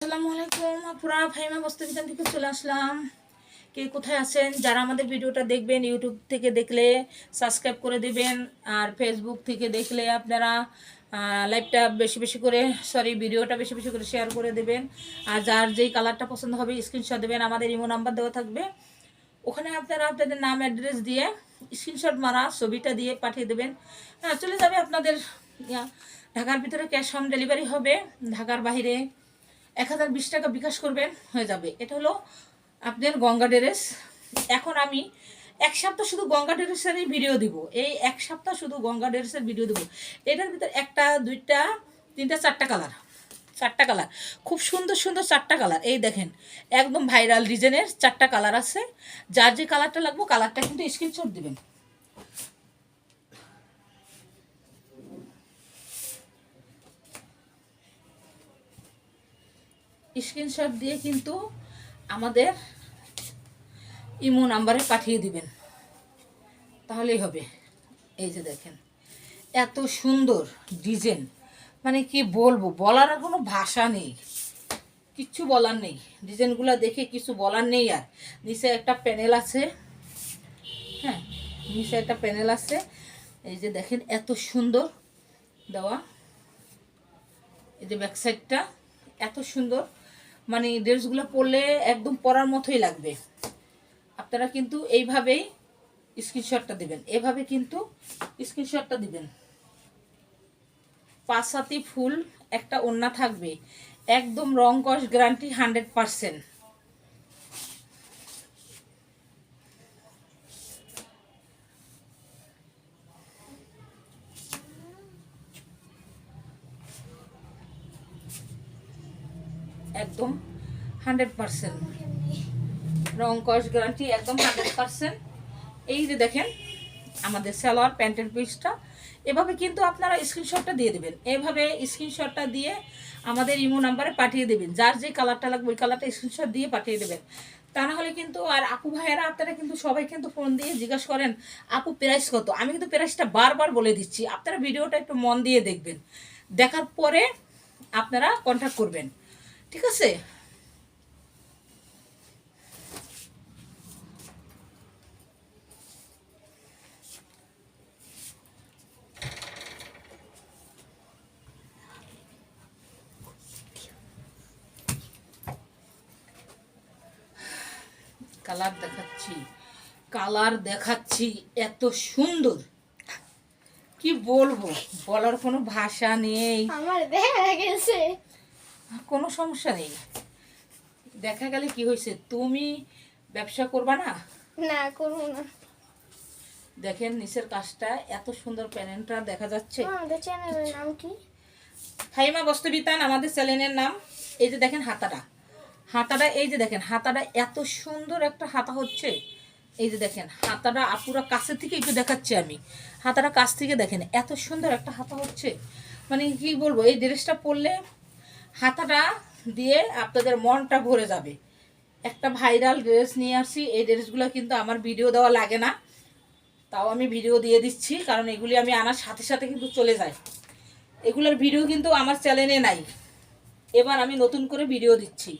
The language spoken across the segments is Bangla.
আসসালামু আলাইকুম, আপুরা ফাইমা বস্তুবিধান থেকে চলে আসলাম। কে কোথায় আছেন? যারা আমাদের ভিডিওটা দেখবেন ইউটিউব থেকে দেখলে সাবস্ক্রাইব করে দেবেন, আর ফেসবুক থেকে দেখলে আপনারা লাইভটা বেশি বেশি করে সরি ভিডিওটা বেশি বেশি করে শেয়ার করে দেবেন। আর যার যেই কালারটা পছন্দ হবে স্ক্রিনশট দেবেন, আমাদের ইমো নাম্বার দেওয়া থাকবে। ওখানে আপনারা আপনাদের নাম অ্যাড্রেস দিয়ে স্ক্রিনশট মারা ছবিটা দিয়ে পাঠিয়ে দেবেন। হ্যাঁ চলে যাবে আপনাদের ঢাকার ভিতরে ক্যাশ অন ডেলিভারি হবে। ঢাকার বাইরে এক হাজার বিশ টাকা বিকাশ করবেন, হয়ে যাবে। এটা হলো আপনার গঙ্গা ড্রেস এখন আমি এক সপ্তাহ শুধু গঙ্গা ড্রেসেরই ভিডিও দিব। এই এক সপ্তাহ শুধু গঙ্গা ড্রেসের ভিডিও দিব। এটার ভিতর একটা, দুইটা, তিনটা, চারটা কালার চারটা কালার খুব সুন্দর সুন্দর চারটা কালার এই দেখেন, একদম ভাইরাল ডিজাইনের চারটা কালার আছে। যার যে কালারটা লাগবে কালারটা কিন্তু স্ক্রিনশট দিবেন। স্ক্রিনশট দিয়ে কিন্তু আমাদের ইমো নাম্বারে পাঠিয়ে দিবেন। তাহলেই হবে। এই যে দেখেন, এত সুন্দর ডিজাইন। মানে কি বলব, বলার আর কোনো ভাষা নেই। কিচ্ছু বলার নেই। ডিজাইনগুলো দেখে কিছু বলার নেই আর। নিচে একটা প্যানেল আছে। হ্যাঁ নিচে একটা প্যানেল আছে। এই যে দেখেন, এত সুন্দর দেওয়া। এই যে ব্যাক সাইডটা, এত সুন্দর। মানে ড্রেসগুলো পরলে একদম পরার মতোই লাগবে। আপনারা কিন্তু এইভাবেই স্ক্রিনশটটা দিবেন। এভাবে কিন্তু স্ক্রিনশটটা দিবেন। পাঁচ ফুল একটা ওন্না থাকবে। একদম রং কস গ্যারান্টি হান্ড্রেড পারসেন্ট একদম হান্ড্রেড পারসেন্ট। রং কস গ্যারান্টি, একদম হান্ড্রেড পারসেন্ট। এই যে দেখেন, আমাদের সালোয়ার প্যান্টের পিসটা। এভাবে কিন্তু আপনারা স্ক্রিনশটটা দিয়ে দেবেন। এভাবে স্ক্রিনশটটা দিয়ে আমাদের ইমো নাম্বারে পাঠিয়ে দেবেন। যার যে কালারটা লাগবে, ওই কালারটা স্ক্রিনশট দিয়ে পাঠিয়ে দেবেন। তা না হলে কিন্তু, আর আপু ভাইয়েরা, আপনারা কিন্তু সবাই কিন্তু ফোন দিয়ে জিজ্ঞাসা করেন, আপু প্রাইস কত? আমি কিন্তু প্রাইসটা বারবার বলে দিচ্ছি। আপনারা ভিডিওটা একটু মন দিয়ে দেখবেন। দেখার পরে আপনারা কন্ট্যাক্ট করবেন। ঠিক আছে? কালার দেখাচ্ছি। কালার দেখাচ্ছি, এত সুন্দর। কি বলব? বলার কোনো ভাষা নেই। আমার দেখা গেছে। কোনো সমস্যা নেই। দেখা গেলে কি হয়েছে? তুমি ব্যবসা করবা না? না করব না। দেখেন নিচের কাজটা এত সুন্দর প্যানেলটা দেখা যাচ্ছে। আমাদের চ্যানেলের নাম কি? ফাইমা বস্ত্রবিতান আমাদের চ্যানেলের নাম। এই যে দেখেন হাতাটা। হাতাটা এই যে দেখেন হাতাটা এত সুন্দর একটা হাতা হচ্ছে। এই যে দেখেন হাতাটা আপুরা কাছের থেকে একটু দেখাচ্ছি আমি। হাতাটা কাছ থেকে দেখেন এত সুন্দর একটা হাতা হচ্ছে। মানে কি বলব এই ড্রেসটা পরলে হাতাটা দিয়ে আপনাদের মনটা ভরে যাবে। একটা ভাইরাল ড্রেস নিয়ে আসছি এই ড্রেসগুলো কিন্তু আমার ভিডিও দেওয়া লাগে না। তাও আমি ভিডিও দিয়ে দিচ্ছি কারণ এগুলি আমি আনার সাথে সাথে কিন্তু চলে যায়। এগুলোর ভিডিও কিন্তু আমার চ্যানেলে নাই। এবার আমি নতুন করে ভিডিও দিচ্ছি।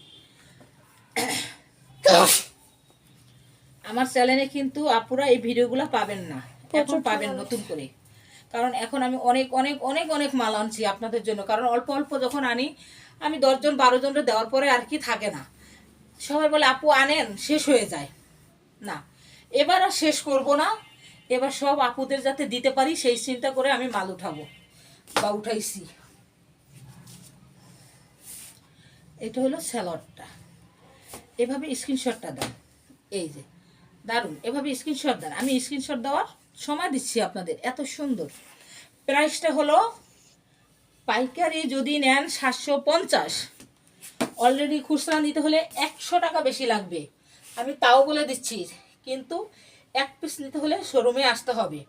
আমার চ্যানেলে কিন্তু আপুরা এই ভিডিওগুলো পাবেন না। এখন পাবেন নতুন করে। কারণ এখন আমি অনেক অনেক অনেক অনেক মাল আনছি আপনাদের জন্য। কারণ অল্প অল্প যখন আনি আমি দশজন বারো জনটা দেওয়ার পরে আর কি থাকে না। সবাই বলে, আপু, আনেন, শেষ হয়ে যায়। না, এবার আর শেষ করব না। এবার সব আপুদের যাতে দিতে পারি, সেই চিন্তা করে আমি মাল উঠাবো বা উঠাইছি। এটা হলো স্যালাডটা। এভাবে স্ক্রিনশটটা দেন। এই যে, দারুণ। এভাবে স্ক্রিনশট দেন। আমি স্ক্রিনশট দেওয়ার সময় দিচ্ছি আপনাদের, এত সুন্দর। প্রাইসটা হলো পাইকারি যদি নেন সাতশো পঞ্চাশ। অলরেডি খুচরা নিতে হলে একশো টাকা বেশি লাগবে। আমি তাও বলে দিচ্ছি, কিন্তু এক পিস নিতে হলে শোরুমে আসতে হবে।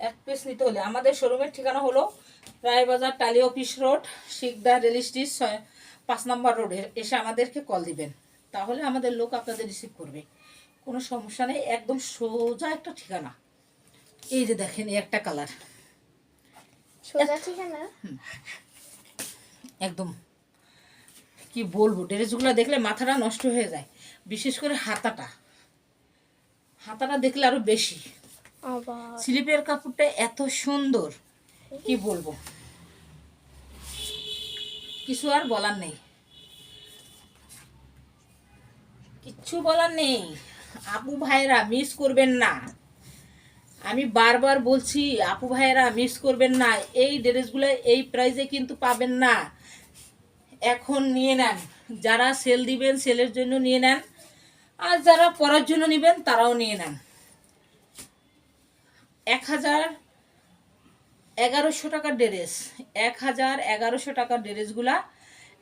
এক পিস নিতে হলে। আমাদের শোরুমের ঠিকানা হলো Raibazar Tali office road Sikdar rail ছয়, পাঁচ নম্বর রোডে। এসে আমাদেরকে কল দিবেন। তাহলে আমাদের লোক আপনাদের রিসিভ করবে। কোনো সমস্যা নেই, একদম সোজা একটা ঠিকানা। এই যে দেখেন একটা কালার সোজা ঠিকানা একদম। কি বলব ড্রেসগুলো দেখলে মাথাটা নষ্ট হয়ে যায় বিশেষ করে হাতাটা। হাতাটা দেখলে আরও বেশি। স্লিপের কাপড়টা এত সুন্দর কি বলব? কিছু আর বলার নেই। কিচ্ছু বলার নেই। আপু ভাইরা মিস করবেন না। আমি বারবার বলছি, আপু ভাইয়েরা মিস করবেন না। এই ড্রেসগুলো এই প্রাইজে কিন্তু পাবেন না। এখন নিয়ে নেন। যারা সেল দিবেন সেলের জন্য নিয়ে নেন। আর যারা পরার জন্য নেবেন, তারাও নিয়ে নেন। এক হাজার এগারোশো টাকার ড্রেস এক হাজার এগারোশো টাকার ড্রেসগুলা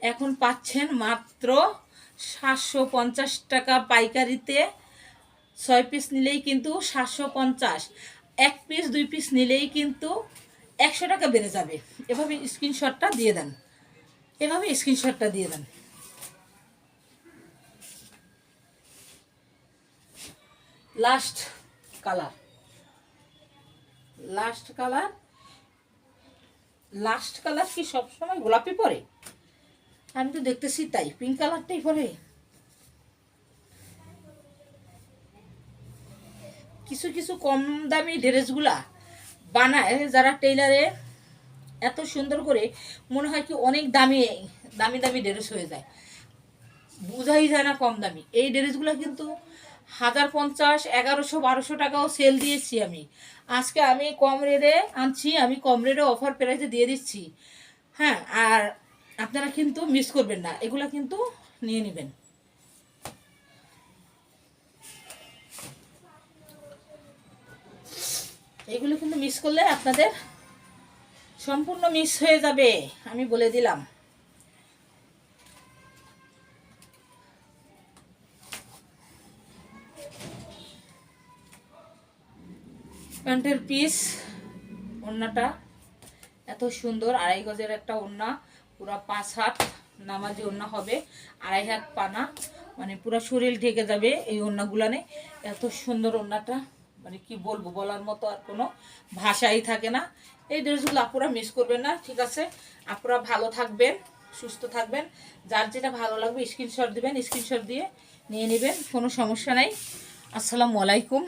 এখন পাচ্ছেন মাত্র সাতশো পঞ্চাশ টাকা পাইকারিতে। ছয় পিস নিলেই কিন্তু সাতশো পঞ্চাশ। এক পিস দুই পিস নিলেই কিন্তু একশো টাকা বেড়ে যাবে। এভাবে স্ক্রিনশটটা দিয়ে দেন। এভাবে স্ক্রিনশটটা দিয়ে দেন। Last colour last colour last colour কি সবসময় গোলাপি পরে? আমি তো দেখতেছি তাই। পিঙ্ক কালারটাই পরে। কিছু কিছু কম দামি ড্রেসগুলা বানায় যারা টেইলারে এত সুন্দর করে মনে হয় কি অনেক দামি দামি দামি ড্রেস হয়ে যায়। বোঝাই যায় না কম দামি। এই ড্রেসগুলো কিন্তু হাজার পঞ্চাশ, এগারোশো, বারোশো টাকাও সেল দিয়েছি আমি। আজকে আমি কম রেটে আনছি, আমি কম রেটে অফার প্রাইসে দিয়ে দিচ্ছি। হ্যাঁ আর আপনারা কিন্তু মিস করবেন না। এগুলো কিন্তু নিয়ে নেবেন। এগুলো কিন্তু মিস করলে আপনাদের সম্পূর্ণ মিস হয়ে যাবে, আমি বলে দিলাম। প্যান্টের পিস ওড়নাটা এত সুন্দর, আড়াই গজের একটা ওড়না, পুরো পাঁচ হাত নামাজি ওড়না হবে, আড়াই হাত পানা মানে পুরো শরীর ঢেকে যাবে এই ওড়নাগুলানে। এত সুন্দর ওড়নাটা। মানে কি বলব, বলার মতো আর কোনো ভাষাই থাকে না। এই ড্রেসগুলো আপুরা মিস করবেন না, ঠিক আছে? আপুরা ভালো থাকবেন, সুস্থ থাকবেন। যার যেটা ভালো লাগবে স্ক্রিনশট দিবেন স্ক্রিনশট দিয়ে নিয়ে নেবেন, কোনো সমস্যা নাই। আসসালামু আলাইকুম।